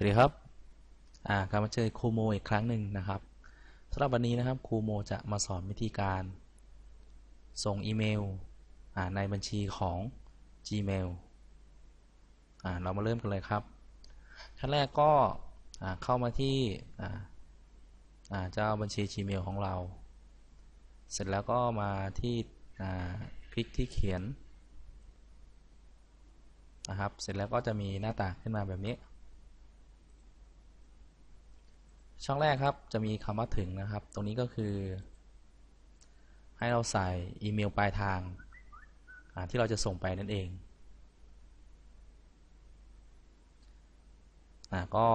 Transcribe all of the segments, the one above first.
สวัสดีครับอ่ากลับมาเจอครูโมอีกครั้งหนึ่งนะครับสำหรับวันนี้นะครับครูโมจะมาสอนวิธีการ ส่งอีเมลในบัญชีของ Gmail อเรามาเริ่มกันเลยครับ ขั้นแรกก็เข้ามาที่อ่าอ่าเจ้าบัญชี Gmail ของเรา เสร็จแล้วก็มาที่คลิกที่เขียนนะครับ เสร็จแล้วก็จะมีหน้าต่างขึ้นมาแบบนี้ ช่องแรกครับจะมีคำว่าถึงนะครับ ตรงนี้ก็คือ ให้เราใส่อีเมลปลายทางที่เราจะส่งไปนั่นเองอ่าก็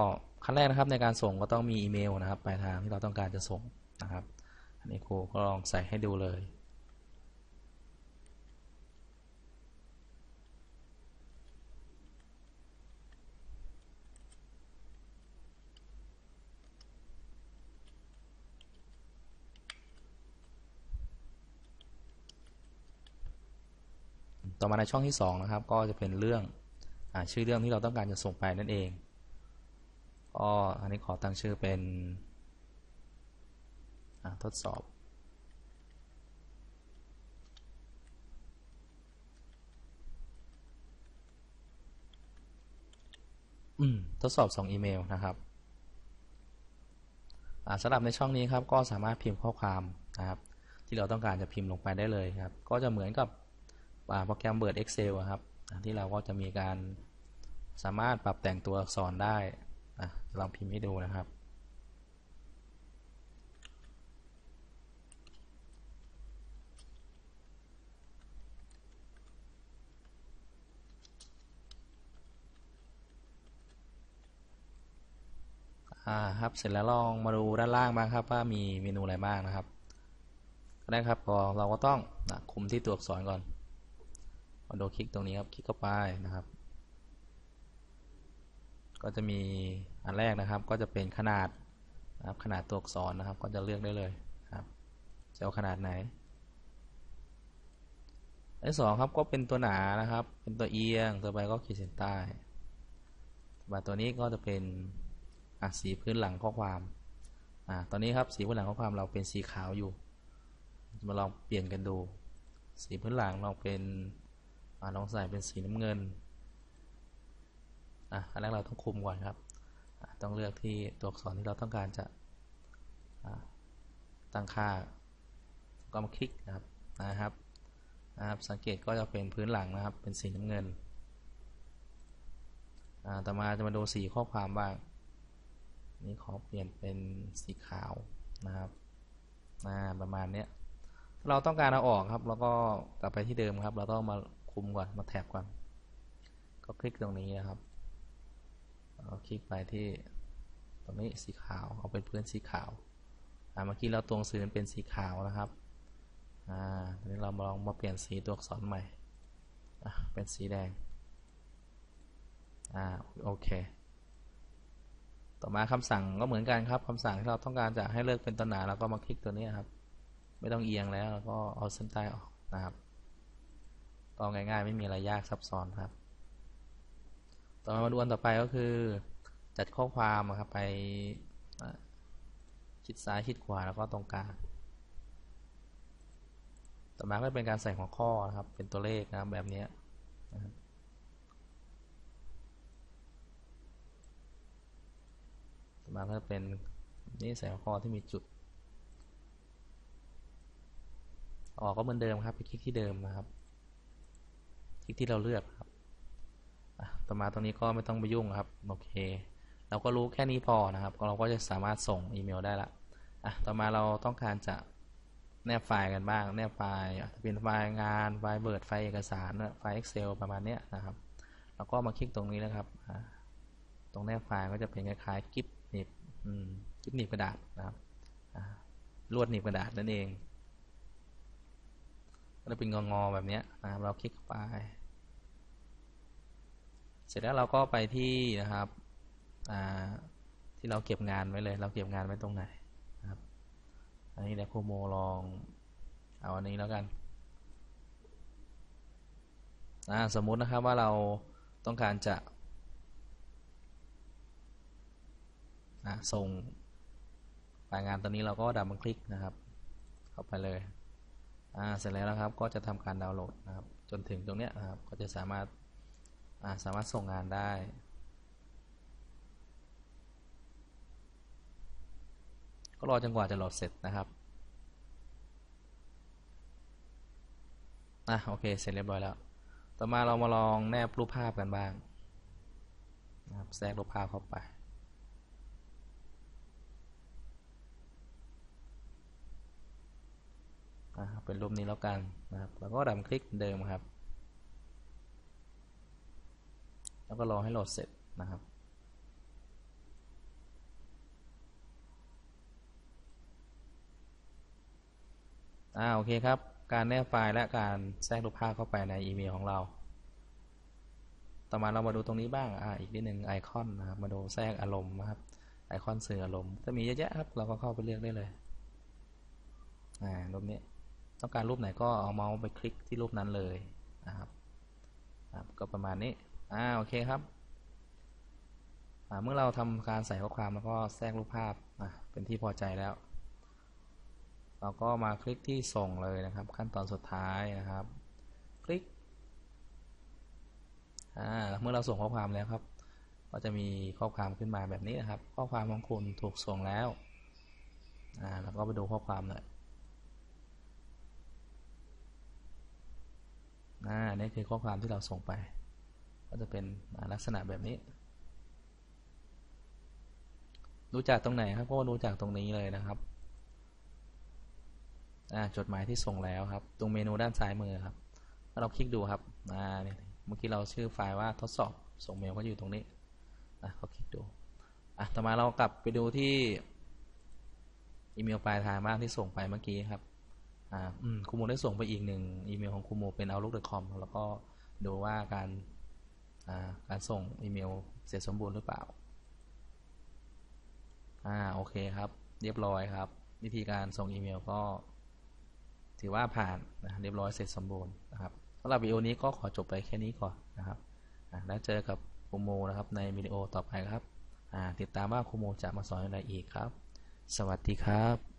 ขั้นแรกนะครับในการส่งก็ต้องมีอีเมลนะครับปลายทางที่เราต้องการจะส่งนะครับ อันนี้ครูก็ลองใส่ให้ดูเลย ต่อมาในช่องที่2นะครับก็จะเป็นเรื่องอชื่อเรื่องที่เราต้องการจะส่งไปนั่นเองก็อันนี้ขอตั้งชื่อเป็นทดสอบ ทดสอบส่งอีเมลนะครับสำหรับในช่องนี้ครับก็สามารถพิมพ์ข้อความนะครับ ที่เราต้องการจะพิมพ์ลงไปได้เลยครับ ก็จะเหมือนกับ โปรแกรม Word Excel ครับที่เราก็จะมีการสามารถปรับแต่งตัวอักษรได้ลองพิมพ์ให้ดูนะครับ อ่าครับเสร็จแล้วลองมาดูด้านล่างบ้างครับว่ามีเมนูอะไรบ้างนะครับก็ได้ครับก็เราก็ต้องคุมที่ตัวอักษรก่อน มาดูคลิกตรงนี้ครับ คลิกเข้าไปนะครับ ก็จะมีอันแรกนะครับ ก็จะเป็นขนาดนะครับ ขนาดตัวอักษรนะครับ ก็จะเลือกได้เลยครับจะเอาขนาดไหน อันที่สองครับก็เป็นตัวหนานะครับ เป็นตัวเอียงตัวไปก็ขีดเส้นใต้ตัวตัวนี้ก็จะเป็นสีพื้นหลังข้อความอตอนนี้ครับสีพื้นหลังข้อความเราเป็นสีขาวอยู่ มาลองเปลี่ยนกันดู สีพื้นหลังเราเป็น ลองใส่เป็นสีน้ำเงินอะอันแรกเราต้องคุมก่อนครับ ต้องเลือกที่ตัวอักษรที่เราต้องการจะตั้งค่าก็มาคลิกนะครับนะครับนะครับ สังเกตก็จะเป็นพื้นหลังนะครับ เป็นสีน้ำเงินต่อมาจะมาดูสีข้อความบ้างนี่ขอเปลี่ยนเป็นสีขาวนะครับประมาณนี้เราต้องการเอาออกครับ แล้วก็กลับไปที่เดิมครับ เราต้องมา คุมก่อน มาแท็บก่อน ก็คลิกตรงนี้นะครับเราคลิกไปที่ตรงนี้สีขาว เอาเป็นพื้นสีขาว อ่า เมื่อกี้เราตรงซื้อเป็นสีขาวนะครับ อ่าทีนี้เรามาลองมาเปลี่ยนสีตัวอักษรใหม่ อ่าเป็นสีแดง อ่า โอเค ต่อมาคำสั่งก็เหมือนกันครับคำสั่งที่เราต้องการจะให้เลิกเป็นตัวหนาเราก็มาคลิกตัวนี้ครับ ไม่ต้องเอียงแล้ว แล้วก็เอาเส้นใต้ออกนะครับ ก็ง่ายๆ ไม่มีอะไรยากซับซ้อนครับ ต่อมามาดูอันต่อไปก็คือ จัดข้อความครับไปชิดซ้ายชิดขวาแล้วก็ตรงกลาง ต่อมาก็เป็นการใส่หัวข้อนะครับ เป็นตัวเลขนะครับแบบนี้นะครับต่อมาก็เป็นนี่ใส่หัวข้อที่มีจุด ออกก็เหมือนเดิมครับไปคลิกที่เดิมนะครับ คลิกที่เราเลือกครับต่อมาตรงนี้ก็ไม่ต้องไปยุ่งครับ โอเค เราก็รู้แค่นี้พอนะครับ เราก็จะสามารถส่งอีเมลได้ละอะต่อมาเราต้องการจะแนบไฟล์กันบ้าง แนบไฟล์เป็นไฟล์งาน ไฟล์เบิร์ดไฟล์เอกสาร ไฟล์ Excel ประมาณนี้นะครับเราก็มาคลิกตรงนี้นะครับ ตรงแนบไฟล์ก็จะเป็นคล้ายๆกิฟต์หนีบกิฟต์หนีบกระดาษนะครับลวดหนีบกระดาษนั่นเอง ก็จะเป็นงองอแบบนี้นะครับ เราคลิกไป เสร็จแล้วเราก็ไปที่นะครับที่เราเก็บงานไว้เลย เราเก็บงานไว้ตรงไหนนะครับ อันนี้เดี๋ยวคโมลอง เอาอันนี้แล้วกันสมมุตินะครับว่าเราต้องการจะส่งรายงานตัวนี้เราก็ดับเบิลคลิกนะครับ เข้าไปเลย อ่าเสร็จแล้วนะครับก็จะทำการดาวน์โหลดนะครับ จนถึงตรงเนี้ยนะครับก็จะสามารถอ่าสามารถส่งงานได้ก็รอจนกว่าจะโหลดเสร็จนะครับอะโอเค เสร็จเรียบร้อยแล้ว ต่อมาเรามาลองแนบรูปภาพกันบ้างนะครับแทรกรูปภาพเข้าไป เป็นรูปนี้แล้วกันนะครับแล้วก็ดับคลิกเหมือนเดิมครับ แล้วก็รอให้โหลดเสร็จนะครับอ่าโอเคครับ การแนบไฟล์และการแทรกรูปภาพเข้าไปในอีเมลของเรา ต่อมาเรามาดูตรงนี้บ้างอ่าอีกนิดหนึ่งไอคอนนะครับมาดูแทรกอารมณ์นะครับไอคอนสื่ออารมณ์จะมีเยอะแยะครับ เราก็เข้าไปเลือกได้เลยอ่ารูปนี้ ต้องการรูปไหนก็เอาเมาส์ไปคลิกที่รูปนั้นเลยนะครับครับก็ประมาณนี้อ่าโอเคครับอ่าเมื่อเราทำการใส่ข้อความแล้วก็แทรกรูปภาพอ่าเป็นที่พอใจแล้ว เราก็มาคลิกที่ส่งเลยนะครับ ขั้นตอนสุดท้ายนะครับ คลิกอ่าเมื่อเราส่งข้อความแล้วครับ ก็จะมีข้อความขึ้นมาแบบนี้นะครับ ข้อความของคุณถูกส่งแล้วอ่าแล้วก็ไปดูข้อความเลย อ่านี่คือข้อความที่เราส่งไป ก็จะเป็นลักษณะแบบนี้ดูจากตรงไหนครับก็ดูจากตรงนี้เลยนะครับจดหมายที่ส่งแล้วครับ ตรงเมนูด้านซ้ายมือครับถ้าเราคลิกดูครับอ่าเนี่ยเมื่อกี้เราชื่อไฟล์ว่าทดสอบส่งเมลก็อยู่ตรงนี้อะก็คลิกดูอะต่อมาเรากลับไปดูที่อีเมลปลายทางบ้างที่ส่งไปเมื่อกี้ครับ อ่าอืมครูโมได้ส่งไปอีกหนึ่งอีเมลของครูโมเป็น outlook.com แล้วก็ดูว่าการการส่งอีเมลเสร็จสมบูรณ์หรือเปล่า อ่าโอเคครับ เรียบร้อยครับ วิธีการส่งอีเมลก็ ถือว่าผ่านนะเรียบร้อยเสร็จสมบูรณ์นะครับสำหรับวิดีโอนี้ก็ขอจบไปแค่นี้ก่อนนะครับแล้วเจอกับครูโมนะครับในวิดีโอต่อไปครับติดตามว่าครูโมจะมาสอนอะไรอีกครับ สวัสดีครับ